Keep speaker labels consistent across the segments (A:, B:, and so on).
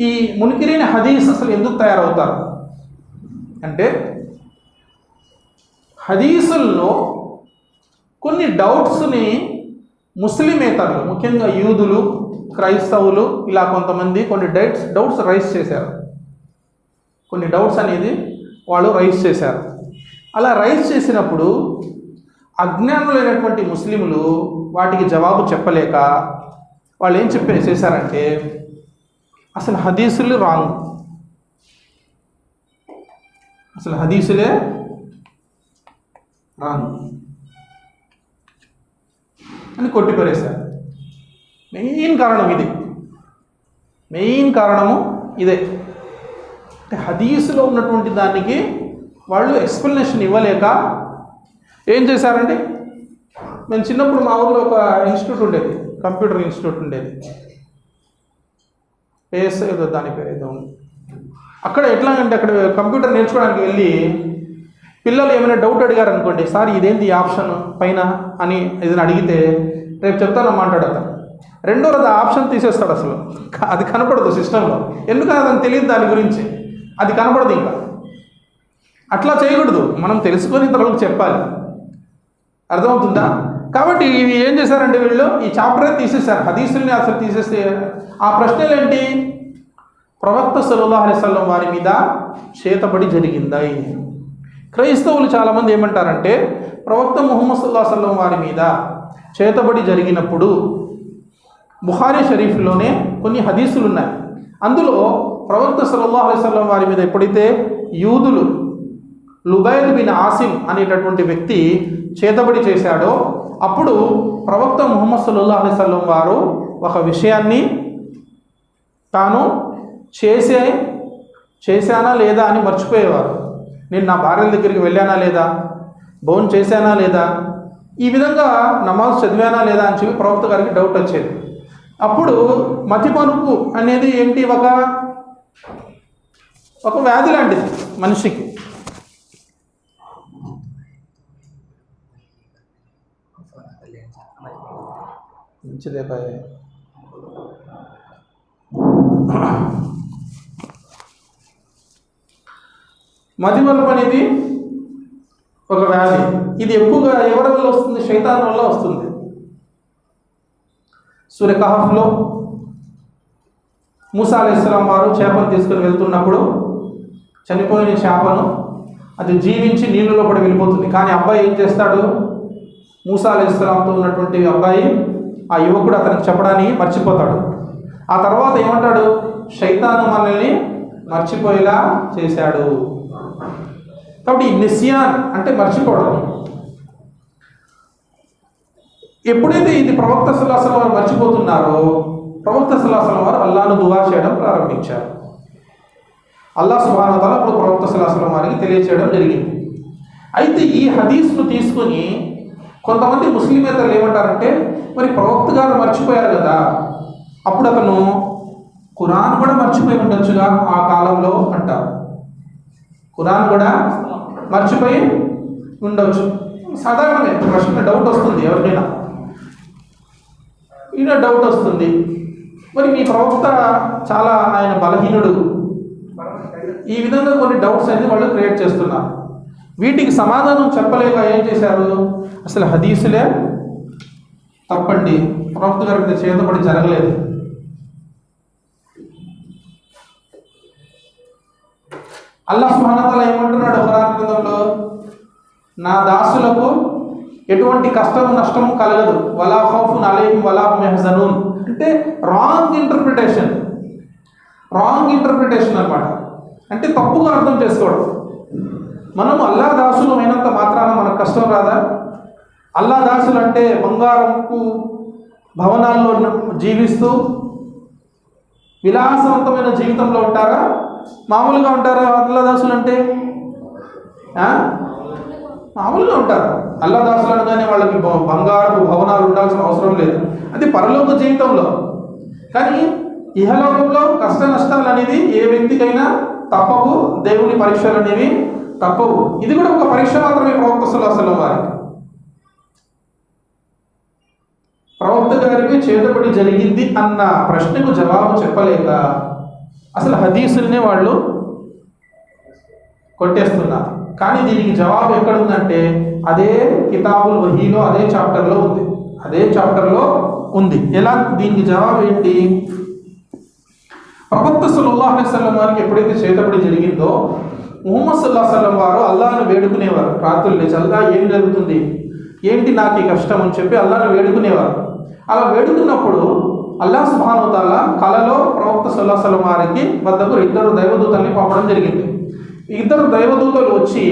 A: ఈ మునికిరైన హదీస్ అసలు ఎందుకు తయారవుతారు? అంటే హదీసుల్లో కొన్ని డౌట్స్ని ముస్లిమేతరులు ముఖ్యంగా యూదులు క్రైస్తవులు ఇలా కొంతమంది కొన్ని డైట్స్ డౌట్స్ రైస్ చేశారు. కొన్ని డౌట్స్ అనేది వాళ్ళు రైస్ చేశారు. అలా రైస్ చేసినప్పుడు అజ్ఞానులైనటువంటి ముస్లింలు వాటికి జవాబు చెప్పలేక వాళ్ళు ఏం చెప్పే చేశారంటే అసలు హదీసులు రాంగ్ అసలు హదీసులే రాంగ్ అని కొట్టిపరేశారు మెయిన్ కారణం ఇది. మెయిన్ కారణము ఇదే. అంటే హదీసులో ఉన్నటువంటి దానికి వాళ్ళు ఎక్స్ప్లెనేషన్ ఇవ్వలేక ఏం చేశారంటే మేము చిన్నప్పుడు మా ఊళ్ళో ఒక ఇన్స్టిట్యూట్ ఉండేది కంప్యూటర్ ఇన్స్టిట్యూట్ ఉండేది. పేఎస్ ఏదో దాని పేరు ఏదో ఉంది. అక్కడ ఎట్లా అంటే అక్కడ కంప్యూటర్ నేర్చుకోవడానికి వెళ్ళి పిల్లలు ఏమైనా డౌట్ అడిగారు అనుకోండి సార్ ఇదేంటి ఆప్షన్ పైన? అని ఏదైనా అడిగితే రేపు చెప్తానమ్మా అంటాడు అతను. రెండో రోజు ఆప్షన్ తీసేస్తాడు అసలు. అది కనపడదు సిస్టంలో. ఎందుకని అతను తెలియదు దాని గురించి? అది కనపడదు ఇంకా. అట్లా చేయకూడదు. మనం తెలుసుకొని ఇతరులకు చెప్పాలి. అర్థమవుతుందా? కాబట్టి ఇవి ఏం చేశారంటే వీళ్ళు? ఈ చాప్టరే తీసేశారు. హదీసుల్ని అసలు తీసేస్తే ఆ ప్రశ్నలు ఏంటి ప్రవక్త సల్లాహ్ అలైస్లం వారి మీద చేతబడి జరిగిందా క్రైస్తవులు చాలామంది ఏమంటారంటే ప్రవక్త ముహమ్మద్ సల్లాహ్ సల్లం వారి మీద చేతబడి జరిగినప్పుడు బుహారీ షరీఫ్లోనే కొన్ని హదీసులు ఉన్నాయి అందులో ప్రవక్త సల్లల్లాహు అలైహి వారి మీద ఎప్పుడైతే యూదులు లుబైద్ బిన్ ఆసిమ్ అనేటటువంటి వ్యక్తి చేతబడి చేశాడో అప్పుడు ప్రవక్త ముహమ్మద్ సల్లాహు అలైహి వారు ఒక విషయాన్ని తాను చేసే చేశానా లేదా అని మర్చిపోయేవారు. నేను నా భార్యల దగ్గరికి వెళ్ళానా లేదా? భోజనం చేశానా లేదా? ఈ విధంగా నమాజ్ చదివానా లేదా అని చెప్పి ప్రవక్త గారికి డౌట్ వచ్చేది. అప్పుడు మతిమరుపు అనేది ఏంటి? ఒక ఒక వ్యాధి లాంటిది మనిషికి. మంచిదే మతిమరుపు అనేది ఒక వ్యాధి. ఇది ఎక్కువగా ఎవరి వల్ల వస్తుంది? శైతాన్ వల్ల వస్తుంది. సూర్యకహఫ్లో మూసా అలైహిస్సలాం వారు చేపను తీసుకుని వెళ్తున్నప్పుడు చనిపోయిన చేపను అది జీవించి నీళ్ళలో పడి వెళ్ళిపోతుంది. కానీ అబ్బాయి ఏం చేస్తాడు? మూసా అలైహిస్సలాంతో ఉన్నటువంటి అబ్బాయి ఆ యువకుడు అతనికి చెప్పడానికి మర్చిపోతాడు. ఆ తర్వాత ఏమంటాడు? శైతాను మనల్ని మర్చిపోయేలా చేశాడు. కాబట్టి ఈ నిస్యాన్ అంటే మర్చిపోవడం. ఎప్పుడైతే ఇది ప్రవక్త సల్లాసలం వారు మర్చిపోతున్నారో ప్రవక్త సల్లాసలం వారు అల్లాను దువా చేయడం ప్రారంభించారు. అల్లా సుభానతల అప్పుడు ప్రవక్త సల్లాసలం వారికి తెలియచేయడం జరిగింది. అయితే ఈ హదీస్ను తీసుకుని కొంతమంది ముస్లిమేతలు ఏమంటారంటే మరి ప్రవక్త గారు మర్చిపోయారు కదా? అప్పుడు అతను ఖురాన్ కూడా మర్చిపోయి ఉండొచ్చుగా ఆ కాలంలో అంటారు. ఖురాన్ కూడా మర్చిపోయి ఉండొచ్చు. సాధారణమే ప్రశ్న డౌట్ వస్తుంది ఎవరికైనా. ఈయన డౌట్ వస్తుంది. మరి మీ ప్రవక్త చాలా ఆయన బలహీనుడు. ఈ విధంగా కొన్ని డౌట్స్ అనేది వాళ్ళు క్రియేట్ చేస్తున్నారు. వీటికి సమాధానం చెప్పలేక ఏం చేశారు? అసలు హదీసులే తప్పండి. ప్రవక్త గారి మీద చేతపడి జరగలేదు. అల్లా స్మహనతల ఏమంటున్నాడు ఖురాన్ గ్రంథంలో? నా దాసులకు ఎటువంటి కష్టము నష్టము కలగదు. వలా ఖౌఫున్ అలైహిం వలా మెహజనూన్ అంటే రాంగ్ ఇంటర్ప్రిటేషన్. రాంగ్ ఇంటర్ప్రిటేషన్ అనమాట అంటే తప్పుగా అర్థం చేసుకోవడం. మనం అల్లా దాసులు అయినంత మాత్రాన మనకు కష్టం రాదా? అల్లా దాసులు అంటే బంగారంకు భవనాల్లో జీవిస్తూ విలాసవంతమైన జీవితంలో ఉంటారా? మామూలుగా ఉంటారా అల్లదాసులు అంటే మామూలుగా ఉంటారు. అల్లదాసులు అనగానే వాళ్ళకి బంగారు భవనాలు ఉండాల్సిన అవసరం లేదు. అది పరలోక జీవితంలో. కానీ ఇహలోకంలో కష్ట నష్టాలు అనేది ఏ వ్యక్తికైనా తప్పవు దేవుని పరీక్షలు అనేవి తప్పవు. ఇది కూడా ఒక పరీక్ష మాత్రమే ప్రవక్త సుల్లాసలం వారికి ప్రవక్త గారికి చేతబడి జరిగింది అన్న ప్రశ్నకు జవాబు చెప్పలేక అసలు హదీసుల్నే వాళ్ళు కొట్టేస్తున్నారు. కానీ దీనికి జవాబు ఎక్కడుందంటే అదే కితాబుల్ వహీలో అదే చాప్టర్లో ఉంది. అదే చాప్టర్లో ఉంది. ఎలా? దీనికి జవాబు ఏంటి? ప్రవక్త సల్లల్లాహు సల్లం వారికి ఎప్పుడైతే చేతబడి జరిగిందో ముహమ్మద్ సల్లాహ్ సల్లం వారు అల్లాహను వేడుకునేవారు. రాత్రులు నిజంగా ఏం జరుగుతుంది? ఏంటి నాకు ఈ కష్టం అని చెప్పి అల్లాను వేడుకునేవారు. అలా వేడుకున్నప్పుడు అల్లా సుహానుతాల కలలో ప్రవక్త సల్లాహ్ వారికి వద్దకు ఇద్దరు దైవదూతల్ని పంపడం జరిగింది. ఇద్దరు దైవదూతలు వచ్చి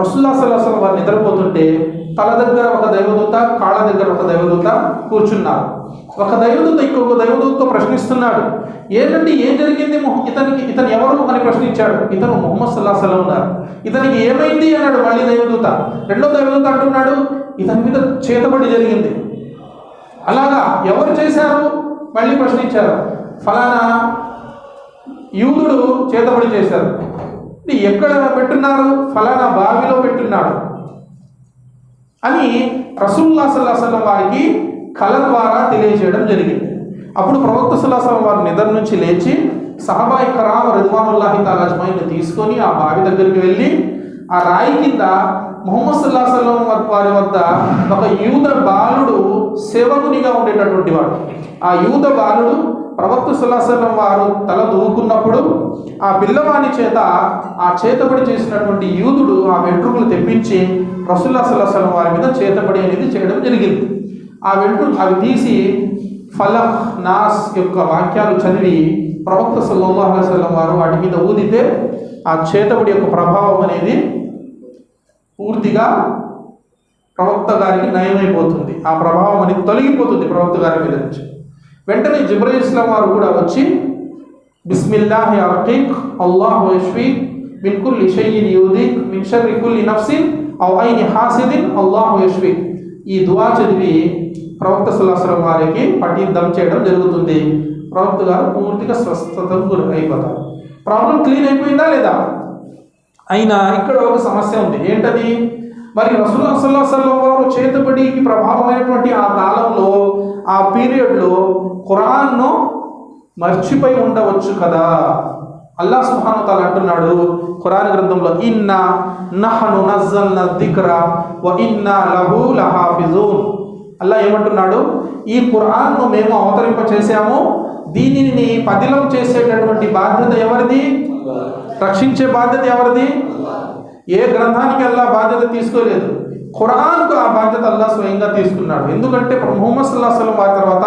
A: రసుల్లా సల్లాహం వారు నిద్రపోతుంటే తల దగ్గర ఒక దైవదూత కాళ్ళ దగ్గర ఒక దైవదూత కూర్చున్నారు. ఒక దైవదూత ఇంకొక దైవదూతతో ప్రశ్నిస్తున్నాడు. ఏంటంటే ఏం జరిగింది ఇతనికి ఇతను ఎవరు అని ప్రశ్నించాడు. ఇతను మొహమ్మద్ సల్లా సలం ఉన్నారు ఇతనికి ఏమైంది అన్నాడు మళ్ళీ దైవదూత. రెండో దైవదూత అంటున్నాడు ఇతని మీద చేతబడి జరిగింది. అలాగా ఎవరు చేశారు? మళ్ళీ ప్రశ్నించారు. ఫలానా యూదుడు చేతబడి చేశారు ఎక్కడ పెట్టున్నారు? ఫలానా బావిలో పెట్టున్నాడు. అని రసూల్లా సల్లాహం వారికి కళ ద్వారా తెలియజేయడం జరిగింది. అప్పుడు ప్రవక్త సల్లాహం వారి నిద్ర నుంచి లేచి సహబాయి కరామ రిద్వానుల్లాహి తాలాజ్మాయిని తీసుకొని ఆ బావి దగ్గరికి వెళ్ళి ఆ రాయి కింద ముహమ్మద్ సుల్లాసలం వారి వద్ద ఒక యూద బాలుడు సేవకునిగా ఉండేటటువంటి వాడు. ఆ యూద బాలుడు ప్రవక్త సుల్లాసలం వారు తల దూకున్నప్పుడు ఆ పిల్లవాని చేత ఆ చేతబడి చేసినటువంటి యూదుడు ఆ వెంట్రుకలు తెప్పించి రసుల్లా సుల్లాసలం వారి మీద చేతబడి అనేది చేయడం జరిగింది. ఆ వెంట్రు అవి తీసి ఫలహ్ నాస్ యొక్క వాక్యాలు చదివి ప్రవక్త సల్లల్లాహు వారు వాటి మీద ఊదితే ఆ చేతబడి యొక్క ప్రభావం అనేది పూర్తిగా ప్రవక్త గారికి నయమైపోతుంది. ఆ ప్రభావం అనేది తొలగిపోతుంది ప్రవక్త గారి మీద నుంచి. వెంటనే జిబ్రయిల్ ఇస్లాం వారు కూడా వచ్చి బిస్మిల్లాహ్ అర్కిక్ అల్లాహ్ యష్ఫీక్ మిన్కుల్ ఇషయ్యిన్ యూదిక్ మిన్షర్ రికుల్ ఇనఫ్సిన్ నఫ్సిన్ ఔ ఐని హాసిదిన్ అల్లాహ్ యష్ఫీక్ ఈ దువా చదివి ప్రవక్త సుల్లాసలం వారికి పఠిద్దం చేయడం జరుగుతుంది. ప్రవక్త గారు పూర్తిగా స్వస్థత గురి అయిపోతారు. ప్రాబ్లం క్లీన్ అయిపోయిందా లేదా? అయినా ఇక్కడ ఒక సమస్య ఉంది. ఏంటది? మరి రసూల్ సల్లాహం వారు చేతబడికి ప్రభావమైనటువంటి ఆ కాలంలో ఆ పీరియడ్లో ఖురాన్ను మర్చిపోయి ఉండవచ్చు కదా? అల్లా సుహాను తాల అంటున్నాడు ఖురాన్ గ్రంథంలో ఇన్నా నహను నజ్జల్న దిక్రా వ ఇన్నా లహు లహాఫిజూన్. అల్లా ఏమంటున్నాడు ఈ ఖురాన్ను మేము అవతరింప చేశాము దీనిని పదిలం చేసేటటువంటి బాధ్యత ఎవరిది? రక్షించే బాధ్యత ఎవరిది? ఏ గ్రంథానికి అల్లా బాధ్యత తీసుకోలేదు. ఖురాన్కు ఆ బాధ్యత అల్లా స్వయంగా తీసుకున్నాడు. ఎందుకంటే ముహమ్మద్ సల్లాహ్ సలం వారి తర్వాత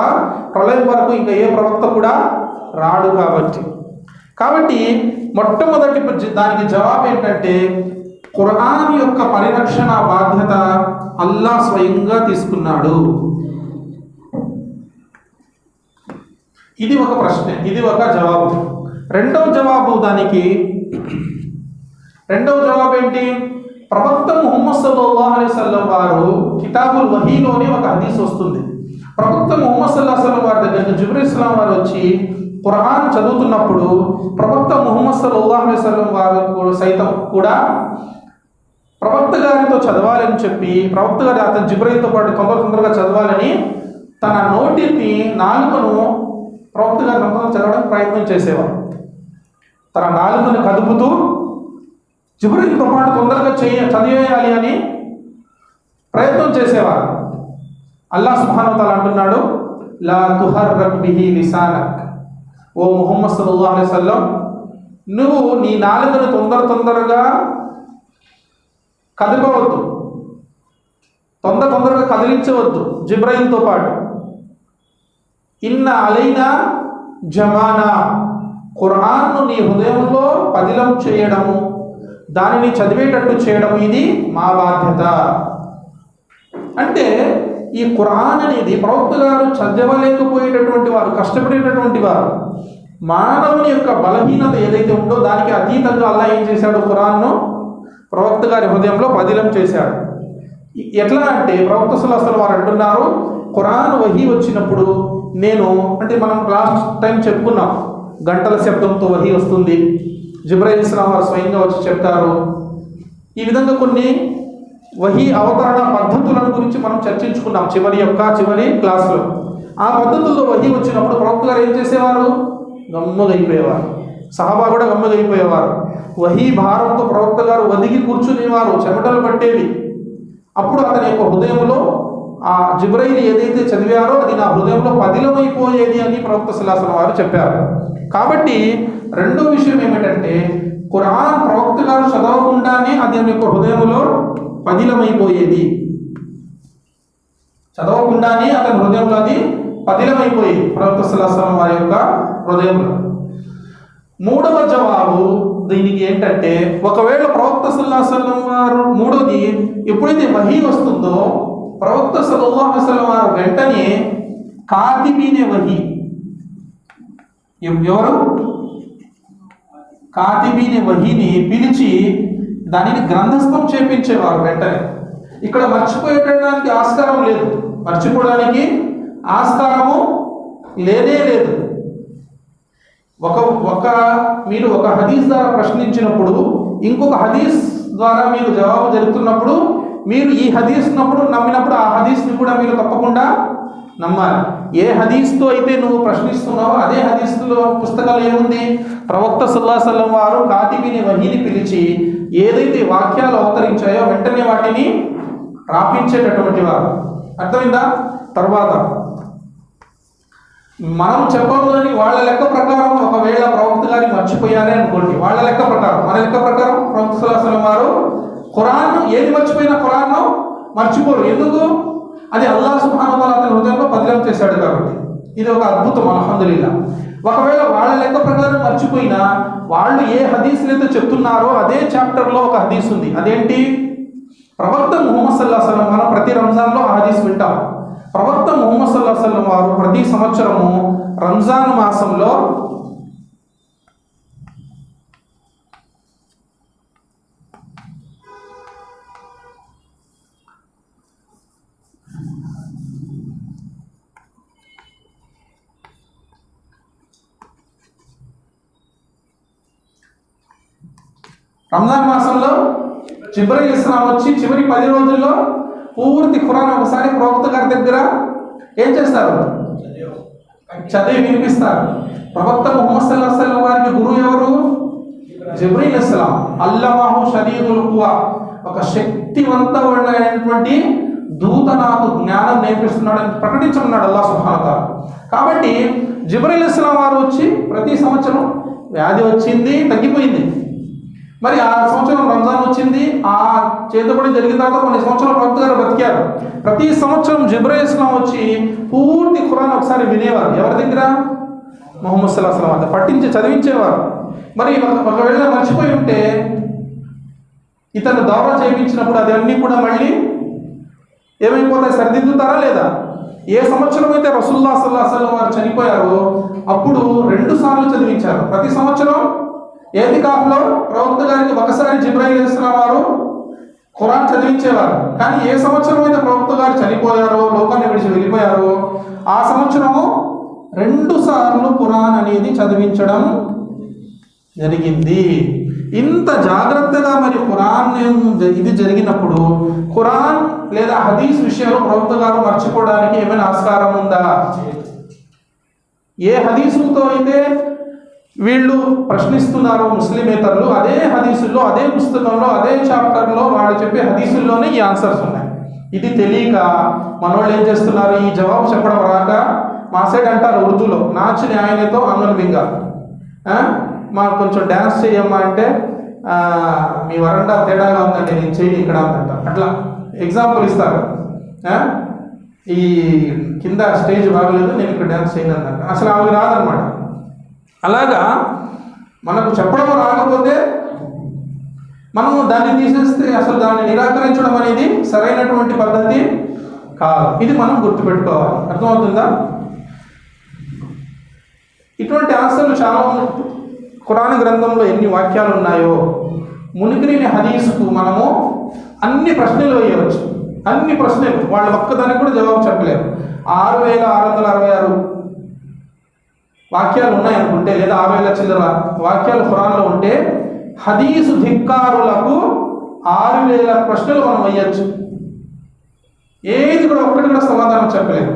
A: ప్రళయం వరకు ఇంకా ఏ ప్రవక్త కూడా రాడు కాబట్టి. కాబట్టి మొట్టమొదటి దానికి జవాబు ఏంటంటే ఖురాన్ యొక్క పరిరక్షణ బాధ్యత అల్లా స్వయంగా తీసుకున్నాడు. ఇది ఒక ప్రశ్న ఇది ఒక జవాబు. రెండవ జవాబు దానికి. రెండవ జవాబు ఏంటి? ప్రవక్త ముహమ్మద్ సల్లాహ్ అలైహి వారు కితాబుల్ వహీలోనే ఒక హదీస్ వస్తుంది. ప్రవక్త ముహమ్మద్ సల్లాహ్ సల్లం వారి దగ్గర జిబ్రీ ఇస్లాం వారు వచ్చి ఖురాన్ చదువుతున్నప్పుడు ప్రవక్త ముహమ్మద్ సల్లాహ్ అలైహి వారు కూడా సైతం కూడా ప్రవక్త గారితో చదవాలని చెప్పి ప్రవక్త గారి అతను జిబ్రైల్తో పాటు తొందర తొందరగా చదవాలని తన నోటిని నాలుకను ప్రవక్త గారి తొందరగా చదవడానికి ప్రయత్నం చేసేవారు. తన నాలుకను కదుపుతూ జిబ్రైల్తో పాటు తొందరగా చేయ చదివేయాలి అని ప్రయత్నం చేసేవారు. అల్లా సుబ్హానహు అంటున్నాడు లా తుహర్రక్ బిహి లిసానక్. ఓ ముహమ్మద్ సల్లల్లాహు అలైహి నువ్వు నీ నాలుకను తొందర తొందరగా కదపవద్దు తొందర తొందరగా కదిలించవద్దు జిబ్రాయిల్తో పాటు. ఇన్న అలైనా జమానా ఖురాన్ను నీ హృదయంలో పదిలం చేయడము దానిని చదివేటట్టు చేయడం ఇది మా బాధ్యత. అంటే ఈ ఖురాన్ అనేది ప్రవక్త గారు చదవలేకపోయేటటువంటి వారు కష్టపడేటటువంటి వారు మానవుని యొక్క బలహీనత ఏదైతే ఉందో దానికి అతీతంగా అల్లా ఏం చేశాడు ఖురాన్ను ప్రవక్త గారి హృదయంలో పదిలం చేశాడు. ఎట్లా అంటే ప్రవక్త సులాసలు వారు అంటున్నారు ఖురాన్ వహి వచ్చినప్పుడు నేను అంటే మనం లాస్ట్ టైం చెప్పుకున్నాం గంటల శబ్దంతో వహి వస్తుంది. జిబ్రాయిల్ ఇస్లాం వారు స్వయంగా వచ్చి చెప్తారు. ఈ విధంగా కొన్ని వహి అవతరణ పద్ధతులను గురించి మనం చర్చించుకున్నాం చివరి యొక్క చివరి క్లాసులో. ఆ పద్ధతుల్లో వహి వచ్చినప్పుడు ప్రవక్త గారు ఏం చేసేవారు? గమ్మగా అయిపోయేవారు సహబా కూడా గమ్మగైపోయేవారు. వహి భారంతో ప్రవక్త గారు వదిగి కూర్చునేవారు చెమటలు పట్టేవి. అప్పుడు అతని యొక్క హృదయంలో ఆ జిబ్రైల్ ఏదైతే చదివారో అది నా హృదయంలో పదిలమైపోయేది అని ప్రవక్త శిలాసన వారు చెప్పారు. కాబట్టి రెండో విషయం ఏమిటంటే ఖురాన్ ప్రవక్త గారు చదవకుండానే అది యొక్క హృదయంలో పదిలమైపోయేది. చదవకుండానే అతని హృదయంలో అది పదిలమైపోయేది. ప్రవక్త శిలాసనం వారి యొక్క హృదయంలో. మూడవ జవాబు దీనికి ఏంటంటే ఒకవేళ ప్రవక్త సల్లాహం వారు మూడోది ఎప్పుడైతే వహీ వస్తుందో ప్రవక్త సల్లాహం వారు వెంటనే కాతిబీనే వహీ. ఎవరు? కాతిబీనే వహీని పిలిచి దానిని గ్రంథస్థం చేపించేవారు వెంటనే. ఇక్కడ మర్చిపోయడానికి ఆస్కారం లేదు. మర్చిపోవడానికి ఆస్కారము లేనే లేదు. ఒక ఒక మీరు ఒక హదీస్ ద్వారా ప్రశ్నించినప్పుడు ఇంకొక హదీస్ ద్వారా మీకు జవాబు జరుగుతున్నప్పుడు మీరు ఈ హదీస్నప్పుడు నమ్మినప్పుడు ఆ హదీస్ని కూడా మీరు తప్పకుండా నమ్మాలి. ఏ హదీస్తో అయితే నువ్వు ప్రశ్నిస్తున్నావో అదే హదీస్లో పుస్తకాలు ఏముంది? ప్రవక్త సల్లాసల్లం వారు కాతిబిని వహీని పిలిచి ఏదైతే వాక్యాలు అవతరించాయో వెంటనే వాటిని రాపించేటటువంటి వారు. అర్థమైందా? తర్వాత మనం చెప్పబోదని వాళ్ళ లెక్క ప్రకారం ఒకవేళ ప్రవక్త గారిని మర్చిపోయారే అనుకోండి. వాళ్ళ లెక్క ప్రకారం. మన లెక్క ప్రకారం ప్రవక్త సల్లాహం వారు ఖురాన్ ఏది మర్చిపోయిన ఖురాన్ను మర్చిపోరు. ఎందుకు? అది అల్లా సుబ్హానహు అతని హృదయంలో బదిలం చేశాడు కాబట్టి. ఇది ఒక అద్భుతం అల్హమ్దులిల్లా. ఒకవేళ వాళ్ళ లెక్క ప్రకారం మర్చిపోయినా వాళ్ళు ఏ హదీసులు అయితే చెప్తున్నారో అదే చాప్టర్లో ఒక హదీస్ ఉంది. అదేంటి? ప్రవక్త ముహమ్మద్ సల్లా సలం మనం ప్రతి రంజాన్లో ఆ హదీస్ వింటాం. ప్రవక్త ముహమ్మద్ సల్లా సలం వారు ప్రతి సంవత్సరము రంజాన్ మాసంలో రంజాన్ మాసంలో చివరి ఇస్లాం వచ్చి చివరి పది రోజుల్లో పూర్తి ఖురాన్ ఒకసారి ప్రవక్త గారి దగ్గర ఏం చేస్తారు? చదివి వినిపిస్తారు. ప్రవక్త ముహమ్మద్ సల్లాహ్ వారికి గురువు ఎవరు? జిబ్రీల్ ఇస్లాం అల్లమాహు షదీదుల్ కువా ఒక శక్తివంతమైనటువంటి దూత నాకు జ్ఞానం నేర్పిస్తున్నాడని ప్రకటించమన్నాడు అల్లా సుహానత కాబట్టి జిబ్రీల్ ఇస్లాం వారు వచ్చి ప్రతి సంవత్సరం వ్యాధి వచ్చింది తగ్గిపోయింది. మరి ఆ సంవత్సరం రంజాన్ వచ్చింది ఆ చేతబడి జరిగిన తర్వాత కొన్ని సంవత్సరాలు ప్రవక్త గారు బతికారు ప్రతి సంవత్సరం జిబ్రాయిల్ వచ్చి పూర్తి ఖురాన్ ఒకసారి వినేవారు. ఎవరి దగ్గర? మొహమ్మద్ సల్లాహ్ సలం వద్ద పట్టించి చదివించేవారు. మరి ఒకవేళ మర్చిపోయి ఉంటే ఇతను దౌరా చేయించినప్పుడు అది అన్నీ కూడా మళ్ళీ ఏమైపోతాయి? సరిదిద్దుతారా లేదా? ఏ సంవత్సరం అయితే రసుల్లా సల్లా సల్లం వారు చనిపోయారో అప్పుడు రెండు సార్లు చదివించారు. ప్రతి సంవత్సరం ఏది కాపులో? ప్రవక్త గారికి ఒకసారి జిబ్రాయిల్ ఇస్లాం వారు ఖురాన్ చదివించేవారు. కానీ ఏ సంవత్సరం అయితే ప్రవక్త గారు చనిపోయారో లోకాన్ని విడిచి వెళ్ళిపోయారో ఆ సంవత్సరము రెండు సార్లు ఖురాన్ అనేది చదివించడం జరిగింది. ఇంత జాగ్రత్తగా మరి ఖురాన్ ఇది జరిగినప్పుడు ఖురాన్ లేదా హదీస్ విషయంలో ప్రవక్త గారు మర్చిపోవడానికి ఏమైనా ఆస్కారం ఉందా? ఏ హదీసులతో అయితే వీళ్ళు ప్రశ్నిస్తున్నారు ముస్లిమేతరులు. అదే హదీసుల్లో అదే పుస్తకంలో అదే చాప్టర్లో వాళ్ళు చెప్పే హదీసుల్లోనే ఈ ఆన్సర్స్ ఉన్నాయి. ఇది తెలియక మనోళ్ళు ఏం చేస్తున్నారు? ఈ జవాబు చెప్పడం రాక మా సైడ్ అంటారు ఉర్దూలో నాచు న్యాయనతో అంగన్ బింగా మాకు కొంచెం డ్యాన్స్ చేయమ్మా అంటే మీ వరండా తేడాగా ఉందండి నేను చేయను ఇక్కడ ఉందంట అట్లా ఎగ్జాంపుల్ ఇస్తారు. ఈ కింద స్టేజ్ బాగలేదు నేను ఇక్కడ డ్యాన్స్ చేయను అందంట అసలు ఆమె రాదనమాట. అలాగా మనకు చెప్పడం రాకపోతే మనము దాన్ని తీసేస్తే అసలు దాన్ని నిరాకరించడం అనేది సరైనటువంటి పద్ధతి కాదు. ఇది మనం గుర్తుపెట్టుకోవాలి. అర్థమవుతుందా? ఇటువంటి ఆశలు చాలా కురాణ గ్రంథంలో ఎన్ని వాక్యాలు ఉన్నాయో మునికిరిని హదీసుకు మనము అన్ని ప్రశ్నలు వేయవచ్చు. అన్ని ప్రశ్నలు. వాళ్ళు ఒక్కదానికి కూడా జవాబు చెప్పలేరు. ఆరు వేల ఆరు వందల అరవై ఆరు వాక్యాలు ఉన్నాయనుకుంటే లేదా ఆరు వేల చిల్లర వాక్యాలు ఖురాన్లో ఉంటే హదీసు ధిక్కారులకు ఆరు వేల ప్రశ్నలు మనం వేయచ్చు. ఏది కూడా ఒక్కటి కూడా సమాధానం చెప్పలేదు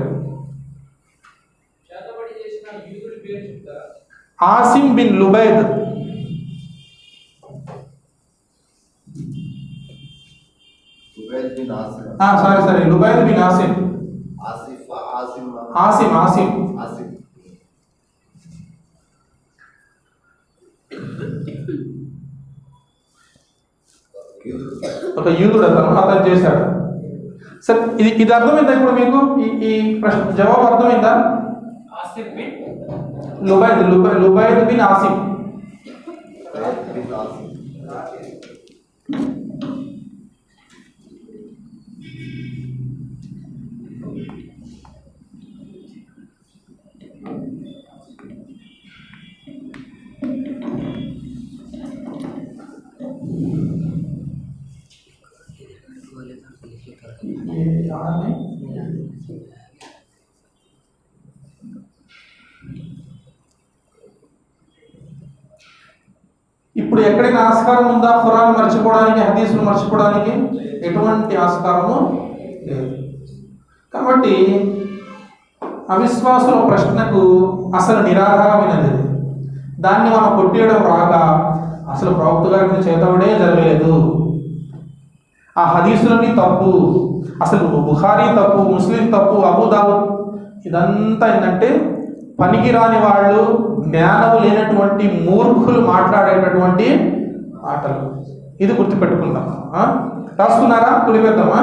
A: Asim bin Lubaid. Sorry sorry Lubaid bin Asim
B: Asif Asim
A: Asim Asim
B: Asif యూదుడు
A: ఒక యూదుడు అతను అతను చేశాడు. సరే ఇది ఇది అర్థమైందా ఇప్పుడు మీకు? ఈ ఈ ప్రశ్న జవాబు అర్థమైందా? లుబైద్ లుబై లుబైద్ బిన్
B: ఆసిఫ్
A: ఇప్పుడు ఎక్కడైనా ఆస్కారం ఉందా? ఖురాన్ మర్చిపోవడానికి హదీసులు మర్చిపోవడానికి ఎటువంటి ఆస్కారము లేదు. కాబట్టి అవిశ్వాసుల ప్రశ్నకు అసలు నిరాధారమైనది. దాన్ని మనం కొట్టేయడం రాక అసలు ప్రవక్త గారిని చేతవడే జరగలేదు. ఆ హదీసులన్నీ తప్పు. అసలు బుఖారీ తప్పు ముస్లిం తప్పు అబుదావు ఇదంతా ఏంటంటే పనికిరాని వాళ్ళు జ్ఞానము లేనటువంటి మూర్ఖులు మాట్లాడేటటువంటి ఆటలు. ఇది గుర్తుపెట్టుకుందాం. రాసుకున్నారా పులివేద్దామా